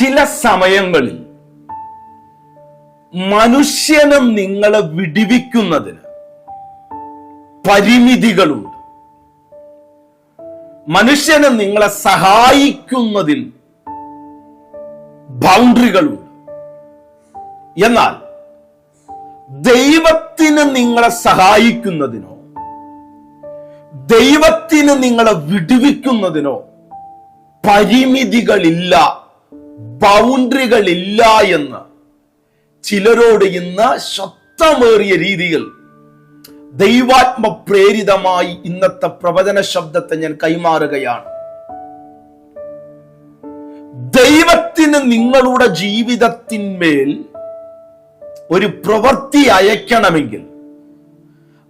ചില സമയങ്ങളിൽ മനുഷ്യനും നിങ്ങളെ വിടിവിക്കുന്നതിന് പരിമിതികളുണ്ട്. മനുഷ്യനും നിങ്ങളെ സഹായിക്കുന്നതിൽ ബൗണ്ടറികളുണ്ട്. എന്നാൽ ദൈവത്തിന് നിങ്ങളെ സഹായിക്കുന്നതിനോ ദൈവത്തിന് നിങ്ങളെ വിടുവിക്കുന്നതിനോ പരിമിതികളില്ല. ബൗണ്ടറികളില്ല എന്ന്. ചിലരോട് ഇന്ന് ശക്തമേറിയ രീതിയിൽ ദൈവാത്മ പ്രേരിതമായി ഇന്നത്തെ പ്രവചന ശബ്ദത്തെ ഞാൻ കൈമാറുകയാണ്. ദൈവത്തിന് നിങ്ങളുടെ ജീവിതത്തിന്മേൽ ഒരു പ്രവൃത്തി അയക്കണമെങ്കിൽ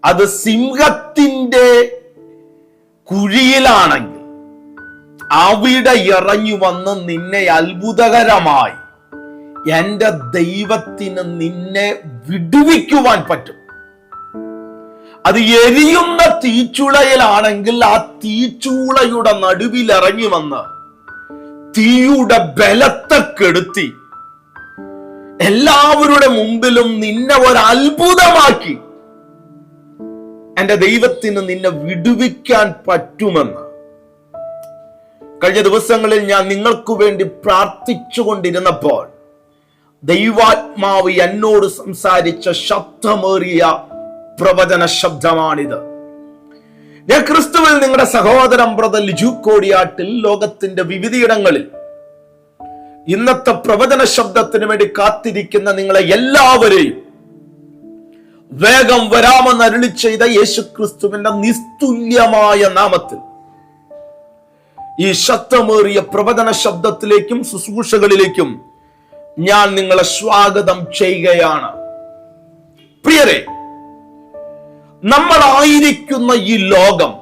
അത് സിംഹത്തിന്റെ കുഴിയിലാണെങ്കിൽ അവിടെ ഇറങ്ങി വന്ന് നിന്നെ അത്ഭുതകരമായി. എന്റെ ദൈവത്തിന് നിന്നെ വിടുവിക്കുവാൻ പറ്റും. അത് എരിയുന്ന തീച്ചുളയിലാണെങ്കിൽ ആ തീച്ചുളയുടെ നടുവിൽ ഇറങ്ങി വന്ന് തീയുടെ ബലത്തെ കെടുത്തി എല്ലാവരുടെ മുമ്പിലും നിന്നെ ഒരു എന്റെ ദൈവത്തിന് നിന്നെ വിടുവിക്കാൻ പറ്റുമെന്ന്. കഴിഞ്ഞ ദിവസങ്ങളിൽ ഞാൻ നിങ്ങൾക്ക് വേണ്ടി പ്രാർത്ഥിച്ചു കൊണ്ടിരുന്നപ്പോൾ ദൈവാത്മാവ് എന്നോട് സംസാരിച്ച ശബ്ദമേറിയ പ്രവചന ശബ്ദമാണിത്. ഞാൻ ക്രിസ്തുവിൽ നിങ്ങളുടെ സഹോദരം ബ്രദർ ലിജു കോടിയാട്ടിൽ ലോകത്തിന്റെ വിവിധയിടങ്ങളിൽ ഇന്നത്തെ പ്രവചന ശബ്ദത്തിന് വേണ്ടി കാത്തിരിക്കുന്ന നിങ്ങളെ എല്ലാവരെയും വേഗം വരാമെന്ന് അരുളി ചെയ്ത യേശു ക്രിസ്തുവിന്റെ നിസ്തുല്യമായ നാമത്തിൽ ഈ ശക്തമേറിയ പ്രവചന ശബ്ദത്തിലേക്കും ശുശ്രൂഷകളിലേക്കും ഞാൻ നിങ്ങളെ സ്വാഗതം ചെയ്യുകയാണ്. പ്രിയരെ നമ്മളായിരിക്കുന്ന ഈ ലോകം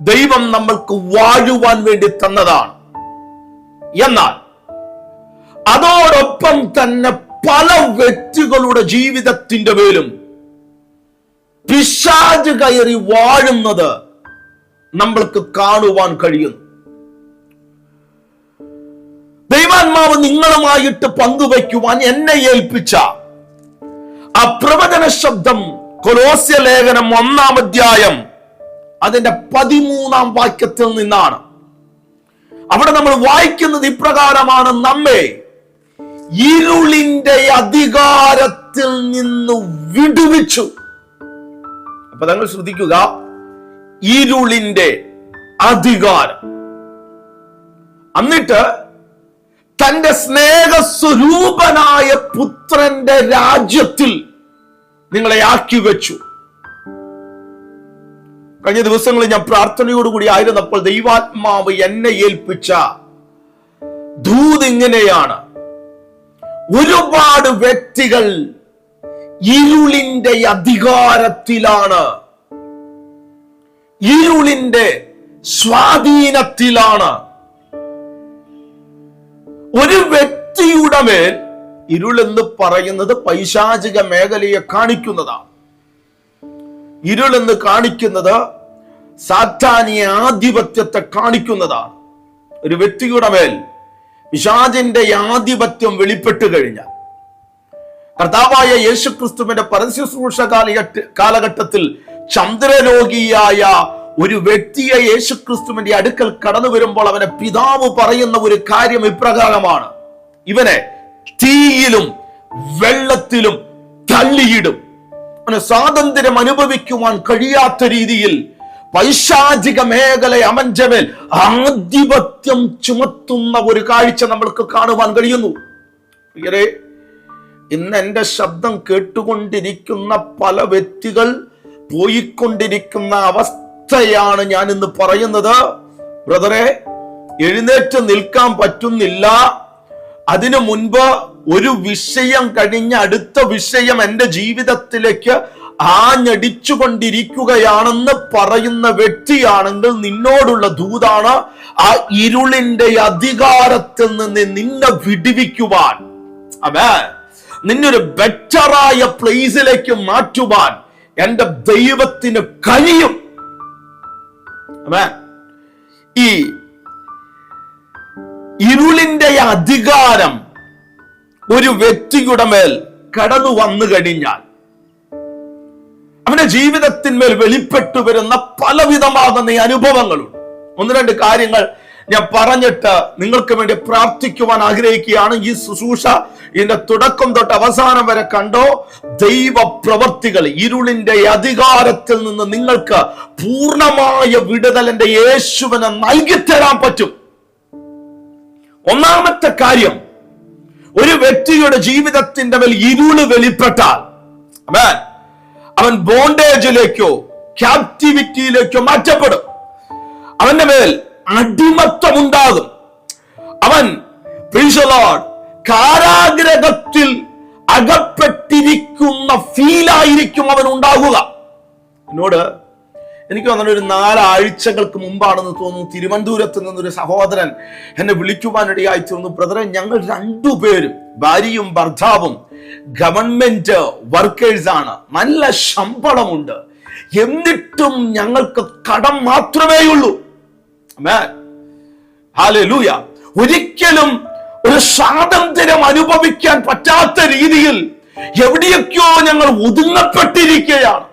ദൈവം നമ്മൾക്ക് വാഴുവാൻ വേണ്ടി തന്നതാണ്. എന്നാൽ അതോടൊപ്പം തന്നെ പല വ്യക്തികളുടെ ജീവിതത്തിന്റെ മേലും പിശാജ് കയറി വാഴുന്നത് നമ്മൾക്ക് കാണുവാൻ കഴിയുന്നു. ദൈവാത്മാവ് നിങ്ങളുമായിട്ട് പങ്കുവയ്ക്കുവാൻ എന്നെ ഏൽപ്പിച്ച ആ പ്രവചന ശബ്ദം കൊലോസ്യ ലേഖനം ഒന്നാം അധ്യായം അതിന്റെ പതിമൂന്നാം വാക്യത്തിൽ നിന്നാണ്. അവിടെ നമ്മൾ വായിക്കുന്നത് ഇപ്രകാരമാണ് നമ്മെ ഇരുളിന്റെ അധികാരത്തിൽ നിന്ന് വിടുവിച്ചു. അപ്പൊ നിങ്ങൾ ശ്രദ്ധിക്കുക ഇരുളിന്റെ അധികാരം. എന്നിട്ട് തന്റെ സ്നേഹ സ്വരൂപനായ പുത്രന്റെ രാജ്യത്തിൽ നിങ്ങളെ ആക്കി വെച്ചു. കഴിഞ്ഞ ദിവസങ്ങളിൽ ഞാൻ പ്രാർത്ഥനയോടുകൂടി ആയിരുന്നപ്പോൾ ദൈവാത്മാവ് എന്നെ ഏൽപ്പിച്ച ദൂത് ഇങ്ങനെയാണ്. ഒരുപാട് വ്യക്തികൾ ഇരുളിന്റെ അധികാരത്തിലാണ്. ഇരുളിന്റെ സ്വാധീനത്തിലാണ്. ഒരു വ്യക്തിയുടെ മേൽ ഇരുൾ എന്ന് പറയുന്നത് പൈശാചിക മേഖലയെ കാണിക്കുന്നതാണ്. ഇരുൾ എന്ന് കാണിക്കുന്നത് സാറ്റാനിയ ആധിപത്യത്തെ കാണിക്കുന്നതാണ്. ഒരു വ്യക്തിയുടെ മേൽ പിശാചിന്റെ ആധിപത്യം വെളിപ്പെട്ട് കഴിഞ്ഞാൽ. കർത്താവായ യേശുക്രിസ്തുവിന്റെ പരസ്യശ്രൂഷ കാലഘട്ട കാലഘട്ടത്തിൽ ചന്ദ്രരോഗിയായ ഒരു വ്യക്തിയെ യേശുക്രിസ്തുവിന്റെ അടുക്കൽ കടന്നു വരുമ്പോൾ അവനെ പിതാവ് പറയുന്ന ഒരു കാര്യം ഇപ്രകാരമാണ്. ഇവനെ തീയിലും വെള്ളത്തിലും തള്ളിയിടും. അവന് സ്വാതന്ത്ര്യം അനുഭവിക്കുവാൻ കഴിയാത്ത രീതിയിൽ പൈശാചിക മേഖല അമഞ്ചമേൽ ആധിപത്യം ചുമത്തുന്ന ഒരു കാഴ്ച നമ്മൾക്ക് കാണുവാൻ കഴിയുന്നു. ഇന്ന് എന്റെ ശബ്ദം കേട്ടുകൊണ്ടിരിക്കുന്ന പല വ്യക്തികൾ പോയിക്കൊണ്ടിരിക്കുന്ന അവസ്ഥയാണ് ഞാൻ ഇന്ന് പറയുന്നത്. ബ്രദറെ എഴുന്നേറ്റ് നിൽക്കാൻ പറ്റുന്നില്ല. അതിനു മുൻപ് ഒരു വിഷയം കഴിഞ്ഞ അടുത്ത വിഷയം എന്റെ ജീവിതത്തിലേക്ക് ആഞ്ഞടിച്ചുകൊണ്ടിരിക്കുകയാണെന്ന് പറയുന്ന വ്യക്തിയാണെങ്കിൽ നിന്നോടുള്ള ദൂതാണ്. ആ ഇരുളിന്റെ അധികാരത്തിൽ നിന്ന് നിന്നെ വിടിവിക്കുവാൻ. അതെ നിന്നൊരു ബെറ്ററായ പ്ലേസിലേക്ക് മാറ്റുവാൻ. എന്റെ ദൈവത്തിന് കഴിയും. ഈ ഇരുളിന്റെ അധികാരം ഒരു വ്യക്തിയുടെ മേൽ കടന്നു വന്നു കഴിഞ്ഞാൽ അവന്റെ ജീവിതത്തിന്മേൽ വെളിപ്പെട്ടു വരുന്ന പലവിധമാകുന്ന അനുഭവങ്ങളുണ്ട്. ഒന്ന് രണ്ട് കാര്യങ്ങൾ ഞാൻ പറഞ്ഞിട്ട് നിങ്ങൾക്ക് വേണ്ടി പ്രാർത്ഥിക്കുവാൻ ആഗ്രഹിക്കുകയാണ്. ഈ ശുശ്രൂഷ ഇതിന്റെ തുടക്കം തൊട്ട് അവസാനം വരെ കണ്ടോ? ദൈവ പ്രവർത്തികൾ ഇരുളിന്റെ അധികാരത്തിൽ നിന്ന് നിങ്ങൾക്ക് പൂർണമായ വിടുതലിന്റെ യേശുവിനെ നൽകിത്തരാൻ പറ്റും. ഒന്നാമത്തെ കാര്യം ഒരു വ്യക്തിയുടെ ജീവിതത്തിന്റെ മേൽ ഇരുൾ വെളിപ്പെട്ടാൽ അവൻ ബോണ്ടേജിലേക്കോ ക്യാപ്റ്റിവിറ്റിയിലേക്കോ മാറ്റപ്പെടും. അവന്റെ മേൽ അടിമത്തം ഉണ്ടാകും അവൻ കാരാഗ്രഹത്തിൽ അകപ്പെട്ടിരിക്കുന്ന ഫീലായിരിക്കും അവൻ ഉണ്ടാകുക എന്നോട് എനിക്ക് അങ്ങനെ ഒരു നാലാഴ്ചകൾക്ക് മുമ്പാണെന്ന് തോന്നുന്നു തിരുവനന്തപുരത്ത് നിന്നൊരു സഹോദരൻ എന്നെ വിളിക്കുവാനിടയായി തീർന്നു ബ്രദറെ ഞങ്ങൾ രണ്ടുപേരും ഭാര്യയും ഭർത്താവും ഗവൺമെന്റ് വർക്കേഴ്സ് ആണ് നല്ല ശമ്പളമുണ്ട് എന്നിട്ടും ഞങ്ങൾക്ക് കടം മാത്രമേ ഉള്ളൂ Amen. Hallelujah. ഒരിക്കലും ഒരു സ്വാതന്ത്ര്യം അനുഭവിക്കാൻ പറ്റാത്ത രീതിയിൽ എവിടെയൊക്കെയോ ഞങ്ങൾ ഒതുങ്ങപ്പെട്ടിരിക്കുകയാണ്.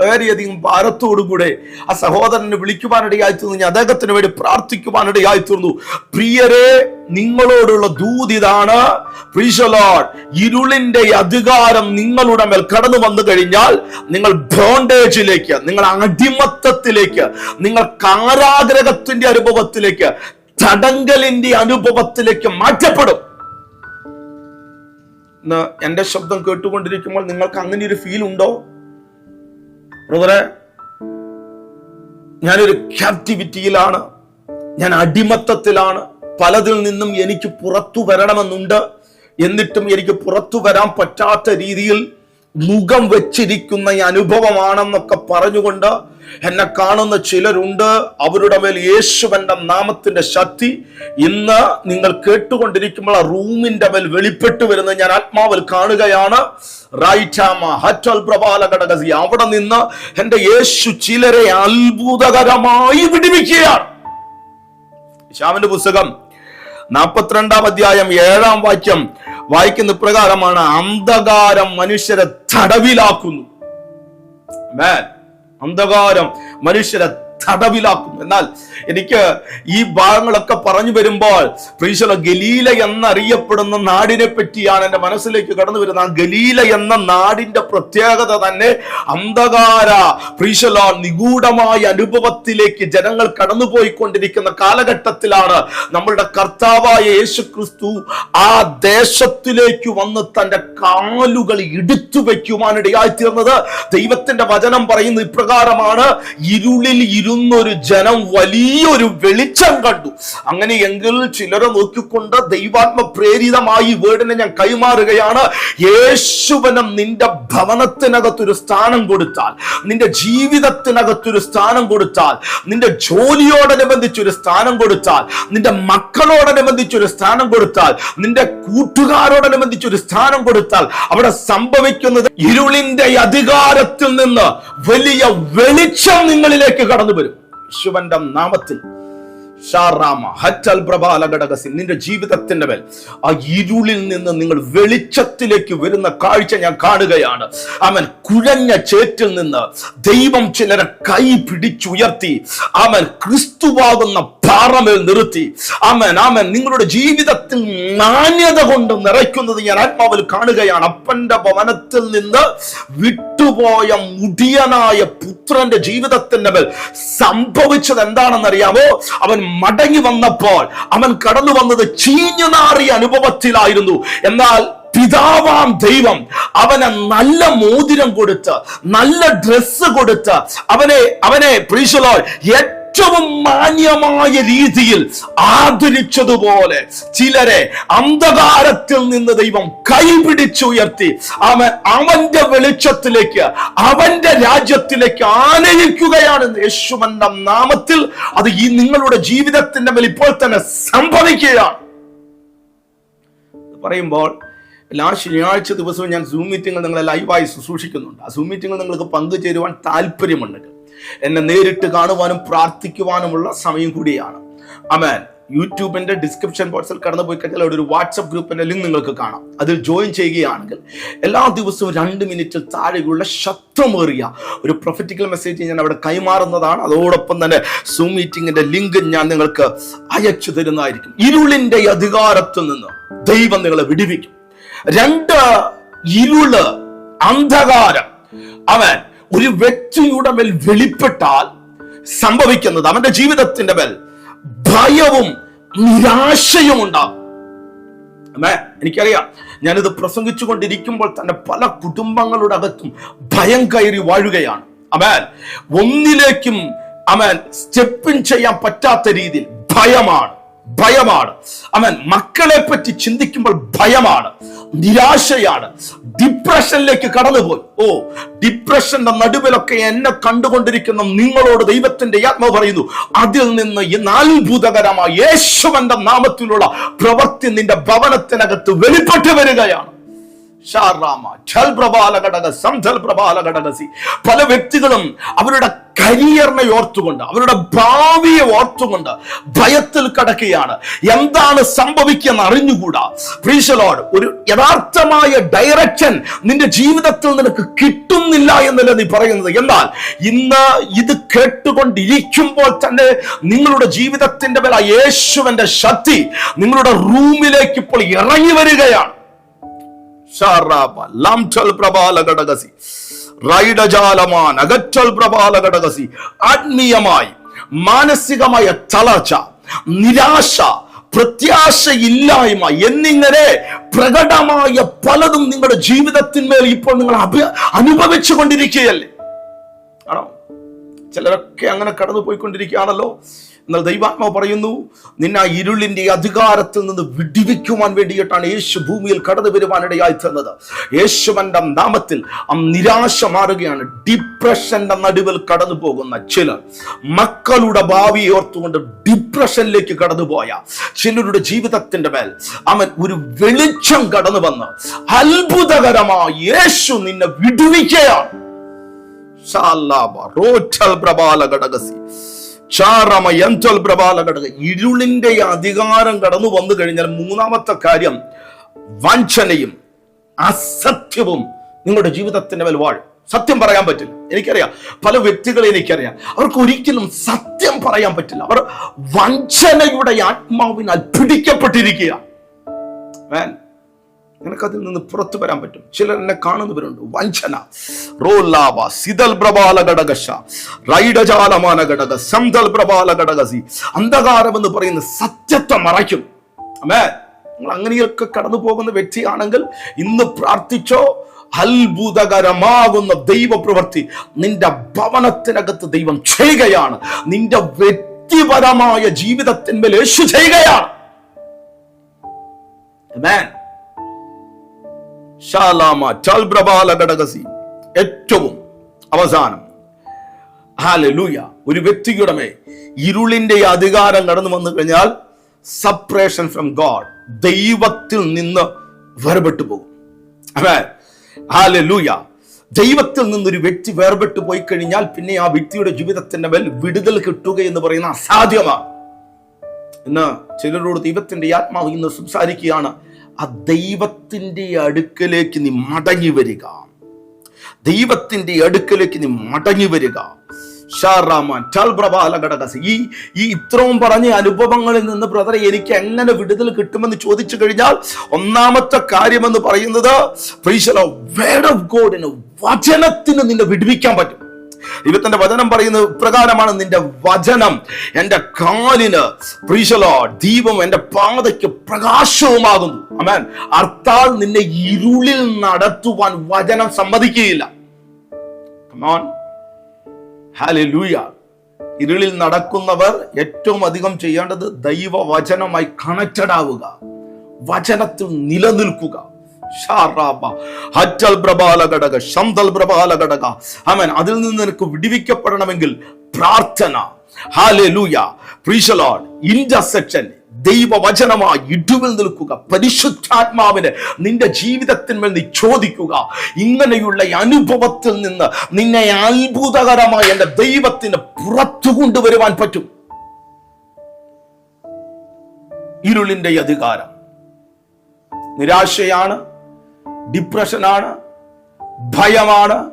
വളരെയധികം ഭാരത്തോടുകൂടെ ആ സഹോദരനെ വിളിക്കുവാനിടയായി തീർന്നു. ഞാൻ അദ്ദേഹത്തിന് വേണ്ടി പ്രാർത്ഥിക്കുവാനിടയായി തീർന്നു. പ്രിയരെ നിങ്ങളോടുള്ള ദൂതിതാണ് ഇരുളിന്റെ അധികാരം നിങ്ങളുടെ മേൽ കടന്നു വന്നു കഴിഞ്ഞാൽ നിങ്ങൾ ബോണ്ടേജിലേക്ക് നിങ്ങൾ അടിമത്തത്തിലേക്ക് നിങ്ങൾ കാരാഗ്രഹത്തിന്റെ അനുഭവത്തിലേക്ക് തടങ്കലിന്റെ അനുഭവത്തിലേക്ക് മാറ്റപ്പെടും. എന്റെ ശബ്ദം കേട്ടുകൊണ്ടിരിക്കുമ്പോൾ നിങ്ങൾക്ക് അങ്ങനെ ഒരു ഫീൽ ഉണ്ടോ? ബ്രദറെ ഞാനൊരു ക്യാപ്റ്റിവിറ്റിയിലാണ് ഞാൻ അടിമത്തത്തിലാണ്. പലതിൽ നിന്നും എനിക്ക് പുറത്തു വരണമെന്നുണ്ട്. എന്നിട്ടും എനിക്ക് പുറത്തു വരാൻ പറ്റാത്ത രീതിയിൽ മുഖം വെച്ചിരിക്കുന്ന ഈ അനുഭവമാണെന്നൊക്കെ പറഞ്ഞുകൊണ്ട് എന്നെ കാണുന്ന ചിലരുണ്ട്. അവരുടെ മേൽ യേശുവന്റെ നാമത്തിന്റെ ശക്തി. ഇന്ന് നിങ്ങൾ കേട്ടുകൊണ്ടിരിക്കുമ്പോൾ ആ റൂമിന്റെ മേൽ വെളിപ്പെട്ടു വരുന്നത് ഞാൻ ആത്മാവിൽ കാണുകയാണ്. അവിടെ നിന്ന് എന്റെ യേശു ചിലരെ അത്ഭുതകരമായി വിടിവിക്കുകയാണ്. ശ്യാമിന്റെ പുസ്തകം നാൽപ്പത്തിരണ്ടാം അധ്യായം ഏഴാം വാക്യം. വായിക്കുന്ന പ്രകാരമാണ് അന്ധകാരം മനുഷ്യരെ തടവിലാക്കുന്നു. അന്ധകാരം മനുഷ്യരെ തടവിലാക്കും. എന്നാൽ എനിക്ക് ഈ ഭാഗങ്ങളൊക്കെ പറഞ്ഞു വരുമ്പോൾ പ്രീശല ഗലീല എന്നറിയപ്പെടുന്ന നാടിനെ പറ്റിയാണ് എന്റെ മനസ്സിലേക്ക് കടന്നു വരുന്നത്. ആ ഗലീല എന്ന നാടിന്റെ പ്രത്യേകത തന്നെ അന്ധകാര പ്രീശല നിഗൂഢമായ അനുഭവത്തിലേക്ക് ജനങ്ങൾ കടന്നുപോയിക്കൊണ്ടിരിക്കുന്ന കാലഘട്ടത്തിലാണ് നമ്മളുടെ കർത്താവായ യേശു ക്രിസ്തു ആ ദേശത്തിലേക്ക് വന്ന് തന്റെ കാലുകൾ എടുത്തു വെക്കുവാനിടയായി തീർന്നത് ദൈവത്തിന്റെ വചനം പറയുന്ന ഇപ്രകാരമാണ് ഇരുളിൽ ഇരുന്നൊരു ജനം വലിയൊരു വെളിച്ചം കണ്ടു. അങ്ങനെ എങ്കിൽ ചിലരെ നോക്കിക്കൊണ്ട് ദൈവാത്മ പ്രേരിതമായി വീടിനെ ഞാൻ കൈമാറുകയാണ്. യേശുവനം നിന്റെ ഭവനത്തിനകത്തൊരു സ്ഥാനം കൊടുത്താൽ നിന്റെ ജീവിതത്തിനകത്തൊരു സ്ഥാനം കൊടുത്താൽ നിന്റെ ജോലിയോടനുബന്ധിച്ചൊരു സ്ഥാനം കൊടുത്താൽ നിന്റെ മക്കളോടനുബന്ധിച്ചൊരു സ്ഥാനം കൊടുത്താൽ നിന്റെ കൂട്ടുകാരോടനുബന്ധിച്ചൊരു സ്ഥാനം കൊടുത്താൽ അവിടെ സംഭവിക്കുന്നത് ഇരുളിന്റെ അധികാരത്തിൽ നിന്ന് വലിയ വെളിച്ചം നിങ്ങളിലേക്ക് കടന്നു ശിവന്റെ നാമത്തിൽ. നിന്റെ ജീവിതത്തിന്റെ മേൽ. ആ ഇരുളിൽ നിന്ന് നിങ്ങൾ വെളിച്ചത്തിലേക്ക് വരുന്ന കാഴ്ച ഞാൻ കാണുകയാണ്. അവൻ കുഴഞ്ഞ ചേറ്റിൽ നിന്ന് ദൈവം ചിലരെ കൈ പിടിച്ചുയർത്തി. അവൻ ക്രിസ്തുവാകുന്ന പാറമേൽ നിർത്തി. ആമൻ ആമൻ. നിങ്ങളുടെ ജീവിതത്തിൽ നാണ്യത കൊണ്ട് നിറയ്ക്കുന്നത് ഞാൻ ആത്മാവിൽ കാണുകയാണ്. അപ്പന്റെ ഭവനത്തിൽ നിന്ന് വിട്ടുപോയ മുടിയനായ പുത്രന്റെ ജീവിതത്തിന്റെ മേൽ സംഭവിച്ചത് എന്താണെന്നറിയാമോ? അവൻ മടങ്ങി വന്നപ്പോൾ അവൻ കടന്നു വന്നത് ചീഞ്ഞു നാറിയ അനുഭവത്തിലായിരുന്നു. എന്നാൽ പിതാവാം ദൈവം അവനെ നല്ല മോതിരം കൊടുത്ത് നല്ല ഡ്രസ്സ് കൊടുത്ത് അവനെ അവനെ പ്രീശലോ ഏറ്റവും മാന്യമായ രീതിയിൽ ആദരിച്ചതുപോലെ ചിലരെ അന്ധകാരത്തിൽ നിന്ന് ദൈവം കൈപിടിച്ചുയർത്തി അവൻ അവന്റെ വെളിച്ചത്തിലേക്ക് അവന്റെ രാജ്യത്തിലേക്ക് ആനയിക്കുകയാണ് യേശുവന്റെ നാമത്തിൽ അത് ഈ നിങ്ങളുടെ ജീവിതത്തിന്റെ മേൽ ഇപ്പോൾ തന്നെ സംഭവിക്കുകയാണ്. പറയുമ്പോൾ എല്ലാ ശനിയാഴ്ച ദിവസവും ഞാൻ സൂം മീറ്റിംഗ് നിങ്ങളെ ലൈവായി ശുശ്രൂഷിക്കുന്നുണ്ട്. ആ സൂം മീറ്റിംഗ് നിങ്ങൾക്ക് പങ്കുചേരുവാൻ താല്പര്യമുണ്ടെങ്കിൽ എന്നെ നേരിട്ട് കാണുവാനും പ്രാർത്ഥിക്കുവാനുമുള്ള സമയം കൂടിയാണ്. അമേൻ യൂട്യൂബിന്റെ ഡിസ്ക്രിപ്ഷൻ ബോക്സിൽ കടന്നു പോയി കഴിഞ്ഞാൽ അവിടെ ഒരു വാട്സപ്പ് ഗ്രൂപ്പിന്റെ ലിങ്ക് നിങ്ങൾക്ക് കാണാം. അതിൽ ജോയിൻ ചെയ്യുകയാണെങ്കിൽ എല്ലാ ദിവസവും രണ്ട് മിനിറ്റിൽ താഴെയുള്ള ശക്തമേറിയ ഒരു പ്രൊഫറ്റിക്കൽ മെസ്സേജ് ഞാൻ അവിടെ കൈമാറുന്നതാണ്. അതോടൊപ്പം തന്നെ സൂം മീറ്റിംഗിന്റെ ലിങ്ക് ഞാൻ നിങ്ങൾക്ക് അയച്ചു തരുന്നതായിരിക്കും. ഇരുളിന്റെ അധികാരത്തിൽ നിന്ന് ദൈവം നിങ്ങളെ വിടിവിക്കും. രണ്ട് ഇരുൾ അന്ധകാരം. അവൻ ഒരു വ്യക്തിയുടെ മേൽ വെളിപ്പെട്ടാൽ സംഭവിക്കുന്നത് അവന്റെ ജീവിതത്തിന്റെ മേൽ ഭയവും നിരാശയും ഉണ്ടാകും. എനിക്കറിയാം. ഞാനിത് പ്രസംഗിച്ചു കൊണ്ടിരിക്കുമ്പോൾ തന്നെ പല കുടുംബങ്ങളുടെ അകത്തും ഭയം കയറി വാഴുകയാണ്. അമേൻ ഒന്നിലേക്കും അമേൻ സ്റ്റെപ്പിൻ ചെയ്യാൻ പറ്റാത്ത രീതിയിൽ ഭയമാണ്. ഭയമാണ്. അവൻ മക്കളെ പറ്റി ചിന്തിക്കുമ്പോൾ ഭയമാണ്. നിരാശയാണ്. ഡിപ്രഷനിലേക്ക് കടന്നുപോയി. ഓ ഡിപ്രഷന്റെ നടുവിലൊക്കെ എന്നെ കണ്ടുകൊണ്ടിരിക്കുന്ന നിങ്ങളോട് ദൈവത്തിന്റെ ആത്മ പറയുന്നു അതിൽ നിന്ന് ഈ അത്ഭുതകരമായ യേശുവന്റെ നാമത്തിലുള്ള പ്രവൃത്തി നിന്റെ ഭവനത്തിനകത്ത് വെളിപ്പെട്ടു വരികയാണ്. പല വ്യക്തികളും അവരുടെ കരിയറിനെ ഓർത്തുകൊണ്ട് അവരുടെ ഭാവിയെ ഓർത്തുകൊണ്ട് ഭയത്തിൽ കടക്കുകയാണ്. എന്താണ് സംഭവിക്കുന്ന അറിഞ്ഞുകൂടാ? പ്രീശലോട് ഒരു യഥാർത്ഥമായ ഡയറക്ഷൻ നിന്റെ ജീവിതത്തിൽ നിനക്ക് കിട്ടുന്നില്ല എന്നല്ല നീ പറയുന്നത്. എന്നാൽ ഇന്ന് ഇത് കേട്ടുകൊണ്ടിരിക്കുമ്പോൾ തന്നെ നിങ്ങളുടെ ജീവിതത്തിന്റെ മേല യേശുവിന്റെ ശക്തി നിങ്ങളുടെ റൂമിലേക്ക് ഇപ്പോൾ ഇറങ്ങി വരികയാണ്. ഷാറാബ, പ്രബാല പ്രഭാലഘടകസി റൈഡജാലമാൻ അകറ്റൽ പ്രഭാലഘടകസി ആത്മീയമായി മാനസികമായ തളർച്ച നിരാശ പ്രത്യാശയില്ലായ്മ എന്നിങ്ങനെ പ്രകടമായ പലതും നിങ്ങളുടെ ജീവിതത്തിന്മേൽ ഇപ്പോൾ നിങ്ങൾ അഭി- അനുഭവിച്ചു കൊണ്ടിരിക്കുകയല്ലേ ആണോ? ചിലരൊക്കെ അങ്ങനെ കടന്നു പോയിക്കൊണ്ടിരിക്കുകയാണല്ലോ എന്നാൽ ദൈവാത്മാവ് പറയുന്നു നിന്നെ ഇരുളിന്റെ അധികാരത്തിൽ നിന്ന് വിടിവിക്കുവാൻ വേണ്ടിയിട്ടാണ് യേശു ഭൂമിയിൽ കടന്നു വരുവാനിടയായി തന്നത്. യേശുവന്റെ നാമത്തിൽ ആ നിരാശ മാറുകയാണ് ഡിപ്രഷന്റെ നടുവിൽ കടന്നു പോകുന്ന ചിലർ മക്കളുടെ ഭാവിയെ ഓർത്തുകൊണ്ട് ഡിപ്രഷനിലേക്ക് കടന്നുപോയ ചിലരുടെ ജീവിതത്തിന്റെ മേൽ അവൻ ഒരു വെളിച്ചം കടന്നു വന്ന് അത്ഭുതകരമായ യേശു നിന്നെ വിടുവിക്കുകയാണ്. ശാലാബ, റോറ്റൽ പ്രബാല ഘടകസി. ചാറമ യന്തൽ പ്രബാല ഘടക. ഇരുളിന്റെ അധികാരം കടന്നു വന്നു കഴിഞ്ഞാൽ മൂന്നാമത്തെ കാര്യം വഞ്ചനയും അസത്യവും നിങ്ങളുടെ ജീവിതത്തിന്റെ മേൽ വാൾ സത്യം പറയാൻ പറ്റില്ല. എനിക്കറിയാം. പല വ്യക്തികളെ എനിക്കറിയാം. അവർക്ക് ഒരിക്കലും സത്യം പറയാൻ പറ്റില്ല. അവർ വഞ്ചനയുടെ ആത്മാവിനാൽ പിടിക്കപ്പെട്ടിരിക്കുക നിനക്കതിൽ നിന്ന് പുറത്തു വരാൻ പറ്റും. ചിലർ എന്നെ കാണുന്നവരുണ്ട്. വഞ്ചന. റോലാവ സിതൽ പ്രബാല ഘടകശ റൈഡജാലമാന ഘടക സന്തൽ പ്രബാല ഘടകസി അന്ധകാരം എന്ന് പറയുന്ന സത്യത്തെ മറയ്ക്കും. അമേ നിങ്ങൾ അങ്ങനെയൊക്കെ കടന്നു പോകുന്ന വ്യക്തിയാണെങ്കിൽ ഇന്ന് പ്രാർത്ഥിച്ചോ അത്ഭുതകരമാകുന്ന ദൈവപ്രവൃത്തി നിന്റെ ഭവനത്തിനകത്ത് ദൈവം ചെയ്യുകയാണ്. നിന്റെ വ്യക്തിപരമായ ജീവിതത്തിന്മേൽ യേശു ചെയ്യുകയാണ്. Amen. ഏറ്റവും അവസാനം. ഹാലലൂയ ഒരു വ്യക്തിയുടെ മേ ഇരുളിന്റെ അധികാരം കടന്നു വന്നു കഴിഞ്ഞാൽ സപ്പറേഷൻ ഫ്രം ഗോഡ് ദൈവത്തിൽ നിന്ന് വേർപെട്ടു പോകും. ഹാലലൂയ ദൈവത്തിൽ നിന്നൊരു വ്യക്തി വേർപെട്ടു പോയി കഴിഞ്ഞാൽ പിന്നെ ആ വ്യക്തിയുടെ ജീവിതത്തിന്റെ മേൽ വിടുതൽ കിട്ടുക എന്ന് പറയുന്ന അസാധ്യമാണ്. ഇന്ന് ചിലരോട് ദൈവത്തിന്റെ ആത്മാവ് ഇന്ന് സംസാരിക്കുകയാണ്. ആ ദൈവത്തിന്റെ അടുക്കലേക്ക് നീ മടങ്ങി വരിക. ദൈവത്തിന്റെ അടുക്കലേക്ക് നീ മടങ്ങി വരിക. ഷാറാമാൻ ഈ ഈ ഇത്രയും പറഞ്ഞ അനുഭവങ്ങളിൽ നിന്ന് ബ്രദറെ എനിക്ക് എങ്ങനെ വിടുതൽ കിട്ടുമെന്ന് ചോദിച്ചു കഴിഞ്ഞാൽ ഒന്നാമത്തെ കാര്യമെന്ന് പറയുന്നത് വചനത്തിന് നിന്നെ വിടുവിക്കാൻ പറ്റും. ദൈവത്തിന്റെ വചനം പറയുന്നത് ഇപ്രകാരമാണ് നിന്റെ വചനം. എന്റെ കാലിന് പ്രീശലോ ദീപം എന്റെ പാതയ്ക്ക് പ്രകാശവുമാകുന്നു. അമേൻ അർത്ഥാൽ നിന്നെ ഇരുളിൽ നടത്തുവാൻ വചനം സമ്മതിക്കുകയില്ല. ഇരുളിൽ നടക്കുന്നവർ ഏറ്റവും അധികം ചെയ്യേണ്ടത് ദൈവവചനമായി കണക്റ്റഡ് ആവുക. വചനത്തിൽ നിലനിൽക്കുക. ആമേൻ. അതിൽ നിന്ന് നിനക്ക് വിടിവിക്കപ്പെടണമെങ്കിൽ പ്രാർത്ഥന. ഇന്റർസെക്ഷൻ ദൈവവചനമായി ഇടുവിൽ നിൽക്കുക. പരിശുദ്ധാത്മാവിന് നിന്റെ ജീവിതത്തിന്മേൽ നീ ചോദിക്കുക. ഇങ്ങനെയുള്ള അനുഭവത്തിൽ നിന്ന് നിന്നെ അത്ഭുതകരമായി എന്റെ ദൈവത്തിന് പുറത്തു കൊണ്ടുവരുവാൻ പറ്റും. ഇരുളിന്റെ അധികാരം. നിരാശയാണ്. ഡിപ്രഷനാണ് ഭയമാണ്.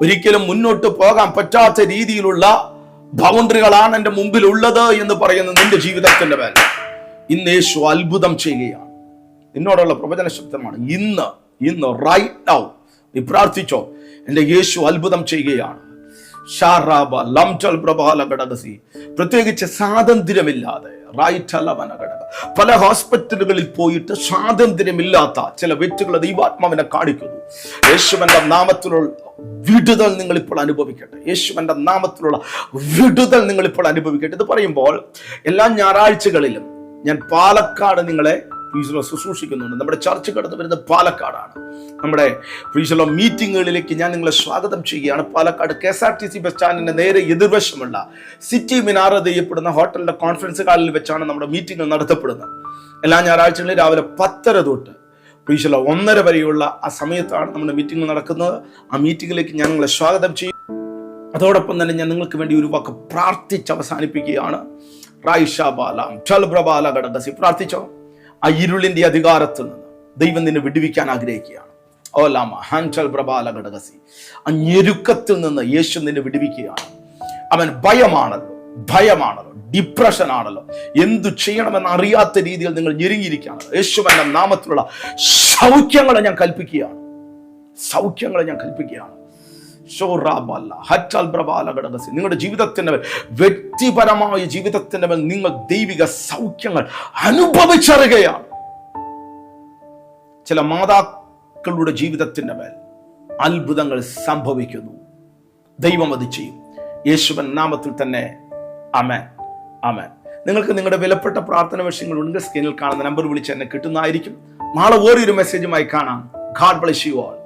ഒരിക്കലും മുന്നോട്ട് പോകാൻ പറ്റാത്ത രീതിയിലുള്ള ബൗണ്ടറികളാണ് എന്റെ മുമ്പിൽ ഉള്ളത് എന്ന് പറയുന്ന നിന്റെ ജീവിതത്തിന്റെ പേര് ഇന്ന് യേശു അത്ഭുതം ചെയ്യുകയാണ്. നിന്നോടുള്ള പ്രവചന ശബ്ദമാണ് ഇന്ന് ഇന്ന് റൈറ്റ് നൗ നീ പ്രാർത്ഥിച്ചോ എന്റെ യേശു അത്ഭുതം ചെയ്യുകയാണ്. ഷാറാബ ലംചൽ പ്രഭാല ഘടകസി പ്രത്യേകിച്ച് സ്വാതന്ത്ര്യമില്ലാതെ റൈറ്റ് അലവന ഘടക പല ഹോസ്പിറ്റലുകളിൽ പോയിട്ട് സ്വാതന്ത്ര്യമില്ലാത്ത ചില വ്യക്തികളെ ദൈവാത്മാവിനെ കാണിക്കുന്നു. യേശുവന്റെ നാമത്തിലുള്ള വിടുതൽ നിങ്ങൾ ഇപ്പോൾ അനുഭവിക്കട്ടെ. യേശുവന്റെ നാമത്തിലുള്ള വിടുതൽ നിങ്ങൾ ഇപ്പോൾ അനുഭവിക്കട്ടെ. ഇത് പറയുമ്പോൾ എല്ലാ ഞായറാഴ്ചകളിലും ഞാൻ പാലക്കാട് നിങ്ങളെ പ്രീശലോ ശുശ്രൂഷിക്കുന്നുണ്ട്. നമ്മുടെ ചർച്ച കടന്നു വരുന്നത് പാലക്കാടാണ്. നമ്മുടെ പ്രീശലോ മീറ്റിങ്ങുകളിലേക്ക് ഞാൻ നിങ്ങളെ സ്വാഗതം ചെയ്യുകയാണ്. Palakkad K S R T C bus സ്റ്റാൻഡിന്റെ നേരെ എതിർവശമുള്ള സിറ്റി മിനാർ ചെയ്യപ്പെടുന്ന ഹോട്ടലിന്റെ കോൺഫറൻസ് ഹാളിൽ വെച്ചാണ് നമ്മുടെ മീറ്റിംഗ് നടത്തപ്പെടുന്നത്. എല്ലാ ഞായറാഴ്ചകളിലും രാവിലെ പത്തര തൊട്ട് പ്രീശലോ ഒന്നര വരെയുള്ള ആ സമയത്താണ് നമ്മുടെ മീറ്റിംഗ് നടക്കുന്നത്. ആ മീറ്റിംഗിലേക്ക് ഞാൻ നിങ്ങളെ സ്വാഗതം ചെയ്യും. അതോടൊപ്പം തന്നെ ഞാൻ നിങ്ങൾക്ക് വേണ്ടി ഒരു വാക്ക് പ്രാർത്ഥിച്ച് അവസാനിപ്പിക്കുകയാണ്. റായിഷ ബാലാം ചൽബ്രബാല ഘടകസി പ്രാർത്ഥിച്ചോ? ആ ഇരുളിന്റെ അധികാരത്തിൽ നിന്ന് ദൈവം നിന്നെ വിടുവിക്കാൻ ആഗ്രഹിക്കുകയാണ്. ഓലാമ ഹാൻഡൽ പ്രബാല ഘടകസി ആ ഞെരുക്കത്തിൽ നിന്ന് യേശു നിന്നെ വിടുവിക്കുകയാണ്. അവൻ ഭയമാണല്ലോ ഭയമാണല്ലോ ഡിപ്രഷൻ ആണല്ലോ. എന്തു ചെയ്യണമെന്ന് അറിയാത്ത രീതിയിൽ നിങ്ങൾ ഞെരുങ്ങിയിരിക്കുകയാണ്. യേശുവന്റെ നാമത്തിലുള്ള സൗഖ്യങ്ങളെ ഞാൻ കൽപ്പിക്കുകയാണ്. സൗഖ്യങ്ങളെ ഞാൻ കൽപ്പിക്കുകയാണ്. നിങ്ങളുടെ ജീവിതത്തിന്റെ മേൽ വ്യക്തിപരമായ ജീവിതത്തിന്റെ മേൽ നിങ്ങൾ ദൈവിക സൗഖ്യങ്ങൾ അനുഭവിച്ചറിയുകയാണ്. ചില മാതാക്കളുടെ ജീവിതത്തിന്റെ മേൽ അത്ഭുതങ്ങൾ സംഭവിക്കുന്നു. ദൈവം അത് ചെയ്യും. യേശുവൻ നാമത്തിൽ തന്നെ അമേൻ അമേൻ നിങ്ങൾക്ക് നിങ്ങളുടെ വിലപ്പെട്ട പ്രാർത്ഥന വിഷയങ്ങൾ ഉണ്ട്. സ്ക്രീനിൽ കാണുന്ന നമ്പർ വിളിച്ച് എന്നെ കിട്ടുന്നതായിരിക്കും. നാളെ ഓരോരു മെസ്സേജുമായി കാണാം. God bless you all